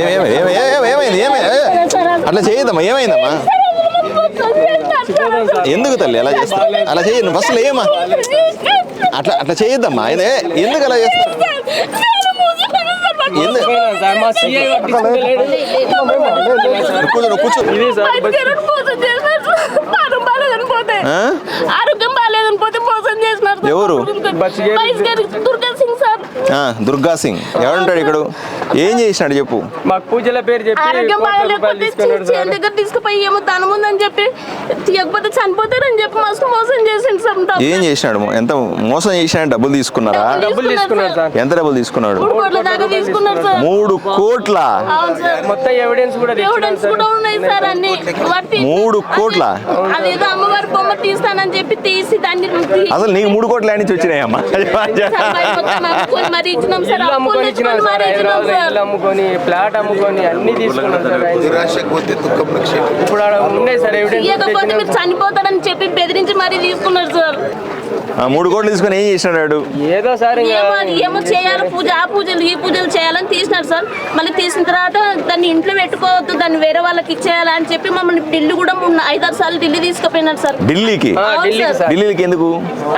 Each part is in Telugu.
ఏమి ఏమి ఏమి ఏమి- ఏమైంది ఏమి ఏ- అట్లా చేయదమ్మా ఏమైందమ్మా ఎందుకు తల్లి అలా చేస్తా అలా చేయను ఫస్ట్ ఏమా అట్లా అట్లా చేయొద్దమ్మా ఏ, ఎందుకు అలా చేస్తా కూర్చో కూర్చో ఇది? ఆరోగ్యం బాగాలేదని పోతే మోసం చేసినారు. ఎవరు? దుర్గా సింగ్ సార్ ఆ, దుర్గా సింగ్. ఎవడుంటాడు ఇక్కడ? ఏం చేసినాడు చెప్పు. మాకు పూజల పేరు చెప్పి తీసుకుపోయి ఏమో దానం ఉందని చెప్పి తీయకపోతే చనిపోతారని చెప్పి మస్తు మోసం చేసిండు సార్ ఏం చేసినాడు? ఎంత మోసం చేసినాడు డబ్బులు తీసుకున్నారా? డబ్బులు తీసుకున్నాడు ఎంత డబ్బులు తీసుకున్నాడు? మూడు కోట్ల దాకా తీసుకున్నారు సార్. మూడు కోట్ల? అవును సార్. మొత్తం ఎవిడెన్స్ కూడా ఎవిడెన్స్ కూడా ఉన్నాయి సార్ అన్ని. వాటి మూడు కోట్ల? అది- అదేదో అమ్మవారి బొమ్మ తీస్తానని చెప్పి తీసి దాన్ని అసలు నీకు మూడు కోట్ల నుంచి వచ్చినాయమ్మా? అమ్ముకొని మరీ ఇచ్చినాం సార్ ఇల్లు అప్పులు అమ్ముకొని ఇచ్చినాం తెచ్చుకొని సార్ మరీ ఇచ్చినాం హైదరాబాద్ సార్ ఇల్లు అమ్ముకొని ఫ్లాట్ అమ్ముకొని అన్ని తీసుకున్నాం సార్ ఆయన. నిరాశకు దుఃఖం రక్షణ. ఇప్పుడు ఆడ ఉన్నాయి సార్ ఎవిడెన్స్ ఇవ్వకపోతే మీరు చనిపోతారని చెప్పి బెదిరించి మరీ తీసుకున్నారు సార్. ఆ, మూడు కోట్లు తీసుకొని ఏం చేసినాడు ఏదో సార్ ఇంకా ఏమో అది ఏమో చేయాలి పూజ ఆ పూజలు ఈ పూజలు చేయాలని తీసినారు సార్. మళ్ళీ తీసిన తర్వాత దాన్ని ఇంట్లో పెట్టుకోవద్దు దాన్ని వేరే వాళ్ళకి ఇచ్చేయాలి అని చెప్పి మమ్మల్ని ఢిల్లీ కూడా మూడు ఐదారు సార్లు ఢిల్లీ తీసుకుపోయినారు సార్. ఢిల్లీకి? ఆ, అవును ఢిల్లీకి సార్. సార్ ఢిల్లీకి ఎందుకు?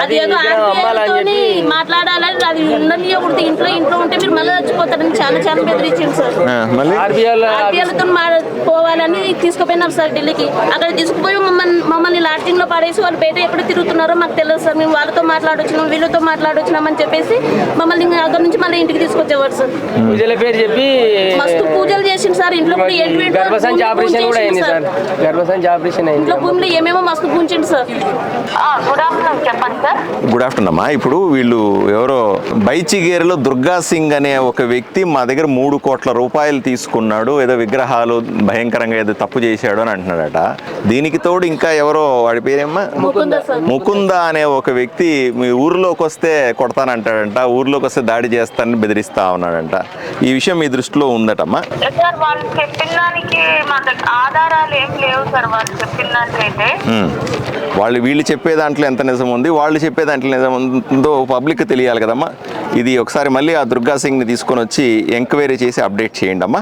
అది ఏదో విగ్రహం అమ్మాలని ఆర్బీఐతోని చెప్పి. మాట్లాడాలని అది ఉండనియకూడదు ఇంట్లో ఇంట్లో ఉంటే మీరు మళ్ళీ చచ్చిపోతారని చాలా చాలా బెదిరించింది సార్. ఆ, మళ్ళీ? ఆర్బీఐలో ఆర్బీఐలతో పోవాలని తీసుకుపోయినారు సార్ ఢిల్లీకి. అక్కడ తీసుకుపోయి మమ్మల్ని మమ్మల్ని లాడ్జింగ్లో పడేసి వాళ్ళు బయట ఎప్పుడు తిరుగుతున్నారో మాకు తెలియదు సార్. మేము వాళ్ళతో మాట్లాడొచ్చినాం వీళ్ళతో మాట్లాడొచ్చినామని చెప్పేసి మమ్మల్ని అక్కడ నుంచి మళ్ళీ ఇంటికి తీసుకొచ్చేవారు సార్. పూజల పేరు చెప్పి మస్తు పూజలు చేసింది సార్. ఇంట్లో కూడా గర్భసంచి ఆపరేషన్ కూడా పూజించిండు అయింది సార్. గర్భసంచి ఆపరేషన్ అయింది. ఇంట్లో భూమిలో ఏమేమో మస్తు పూంచిండు సార్. గుడ్ ఆఫ్టర్నూన్ చెప్పండి సార్. గుడ్ ఆఫ్టర్నూన్ అమ్మా. ఇప్పుడు వీళ్ళు ఎవరో బైచిగేరులో దుర్గా సింగ్ అనే ఒక వ్యక్తి మా దగ్గర మూడు కోట్ల రూపాయలు తీసుకున్నాడు. ఏదో విగ్రహాలు భయంకరంగా ఏదో తప్పు చేశాడు అని అంటున్నాడట. దీనికి తోడు ఇంకా ఎవరో వాడి పేరేమ్మా? ముకుంద అనే ఒక వ్యక్తి మీ ఊర్లోకి వస్తే కొడతానంటాడంట. ఊర్లోకి వస్తే దాడి చేస్తానని బెదిరిస్తా ఉన్నాడంట. ఈ విషయం మీ దృష్టిలో ఉందటమ్మా? సార్ వాళ్ళు చెప్పిన దానికి మా దగ్గర ఆధారాలు ఏం లేవు సార్ వాళ్ళు చెప్పిన దానికైతే. ఉమ్. వాళ్ళు వీళ్ళు చెప్పే దాంట్లో ఎంత నిజం ఉంది వాళ్ళు చెప్పే దాంట్లో నిజం ఉందో పబ్లిక్ తెలియాలి కదమ్మా. ఇది ఒకసారి మళ్ళీ ఆ దుర్గా సింగ్ని తీసుకొని వచ్చి ఎంక్వైరీ చేసి అప్డేట్ చేయండి అమ్మా